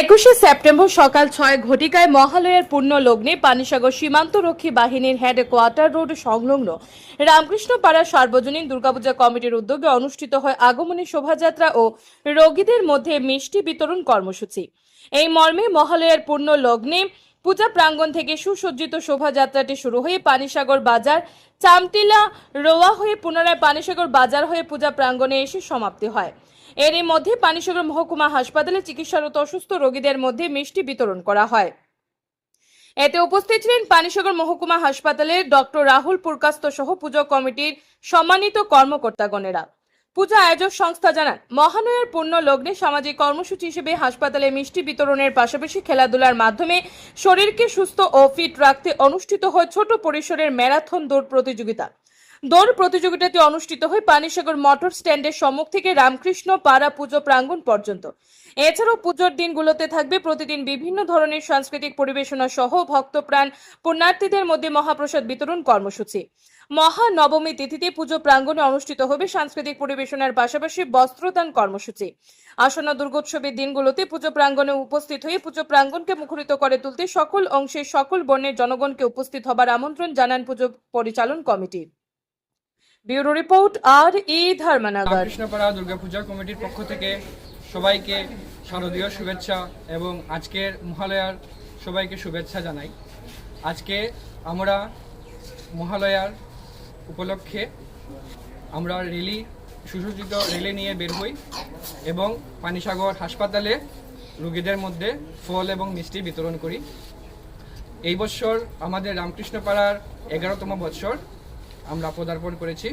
একুশে সেপ্টেম্বর সকাল ছয় ঘটিকায় মহালয়ের পূর্ণ লগ্নে পানিসাগর সীমান্তরক্ষী বাহিনীর হেডকোয়ার্টার রোড সংলগ্ন রামকৃষ্ণপাড়া সার্বজনীন দুর্গাপূজা কমিটির উদ্যোগে অনুষ্ঠিত হয় আগমনী শোভাযাত্রা ও রোগীদের মধ্যে মিষ্টি বিতরণ কর্মসূচি। এই মর্মে মহালয়ের পূর্ণ লগ্নে পূজা প্রাঙ্গণ থেকে সুসজ্জিত শোভাযাত্রাটি শুরু হয়ে পানিসাগর বাজার, চামটিলা রোয়া হয়ে পুনরায় পানিসাগর বাজার হয়ে পূজা প্রাঙ্গণে এসে সমাপ্তি হয়। এরই মধ্যে পানিসাগর মহকুমা হাসপাতালে চিকিৎসারত অসুস্থ রোগীদের মধ্যে মিষ্টি বিতরণ করা হয়। এতে উপস্থিত ছিলেন পানিসাগর মহকুমা হাসপাতালের ডক্টর রাহুল পুরকাস্ত সহ পুজো কমিটির সম্মানিত কর্মকর্তাগণেরা। পূজা আয়োজক সংস্থা জানান, মহানয়ার পূর্ণ লগ্নে সামাজিক কর্মসূচি হিসেবে হাসপাতালে মিষ্টি বিতরণের পাশাপাশি খেলাধুলার মাধ্যমে শরীরকে সুস্থ ও ফিট রাখতে অনুষ্ঠিত হয় ছোট পরিসরের ম্যারাথন দৌড় প্রতিযোগিতা। দৌড় প্রতিযোগিতাটি অনুষ্ঠিত হয় পানিসাগর মোটর স্ট্যান্ডের সম্মুখ থেকে রামকৃষ্ণ পাড়া পুজো প্রাঙ্গণ পর্যন্ত। এছাড়াও পুজোর দিনগুলোতে থাকবে প্রতিদিন বিভিন্ন ধরনের সাংস্কৃতিক পরিবেশনা সহ ভক্তপ্রাণ পুণ্যার্থীদের মধ্যে মহাপ্রসাদ বিতরণ কর্মসূচি। মহানবমী তিথিতে পুজো প্রাঙ্গণে অনুষ্ঠিত হবে সাংস্কৃতিক পরিবেশনার পাশাপাশি বস্ত্রদান কর্মসূচি। আসন্ন দুর্গোৎসবের দিনগুলোতে পুজো প্রাঙ্গণে উপস্থিত হয়ে পুজো প্রাঙ্গণকে মুখরিত করে তুলতে সকল অংশের সকল বর্ণের জনগণকে উপস্থিত হবার আমন্ত্রণ জানান পুজো পরিচালন কমিটি ব্যুরো রিপোর্ট আর ই ধর্মনগর। রামকৃষ্ণপাড়া দুর্গাপূজা কমিটির পক্ষ থেকে সবাইকে শারদীয় শুভেচ্ছা এবং আজকের মহালয়ার সবাইকে শুভেচ্ছা জানাই। আজকে আমরা মহালয়ার উপলক্ষে আমরা রেলি, সুসজ্জিত রেলি নিয়ে বের হই এবং পানিসাগর হাসপাতালে রোগীদের মধ্যে ফল এবং মিষ্টি বিতরণ করি। এই বছর আমাদের রামকৃষ্ণপাড়ার এগারোতম বৎসর। আমরা পদার্পণ করেছি।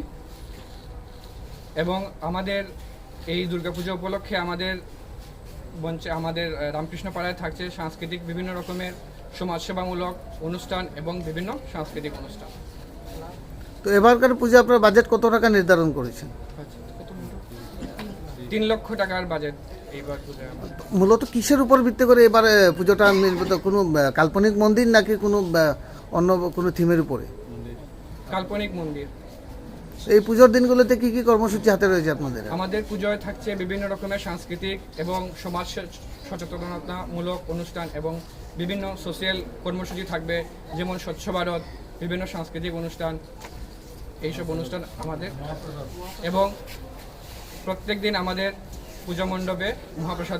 এবং আমাদের এই দুর্গাপুজো উপলক্ষে আমাদের মঞ্চে আমাদের রামকৃষ্ণ পাড়ায় থাকছে সাংস্কৃতিক বিভিন্ন রকমের সমাজসেবামূলক অনুষ্ঠান এবং বিভিন্ন সাংস্কৃতিক অনুষ্ঠান। তো এবারকার পুজো আপনার বাজেট কত টাকা নির্ধারণ করেছেন? তিন লক্ষ টাকার বাজেট এইবার মূলত কিসের উপর ভিত্তি করে এবারে পুজোটা নির্মিত? কোনো কাল্পনিক মন্দির নাকি কোনো অন্য কোনো থিমের উপরে? কাল্পনিক মন্দির। এই পুজোর দিনগুলোতে কি কি কর্মসূচি হাতে রয়েছে আপনাদের? আমাদের পুজোয় থাকছে বিভিন্ন রকমের সাংস্কৃতিক এবং সমাজ সচেতনতামূলক অনুষ্ঠান এবং বিভিন্ন সোশ্যাল কর্মসূচি থাকবে যেমন স্বচ্ছ ভারত বিভিন্ন সাংস্কৃতিক অনুষ্ঠান এইসব অনুষ্ঠান আমাদের। এবং প্রত্যেক দিন আমাদের পূজা মণ্ডপে মহাপ্রসাদ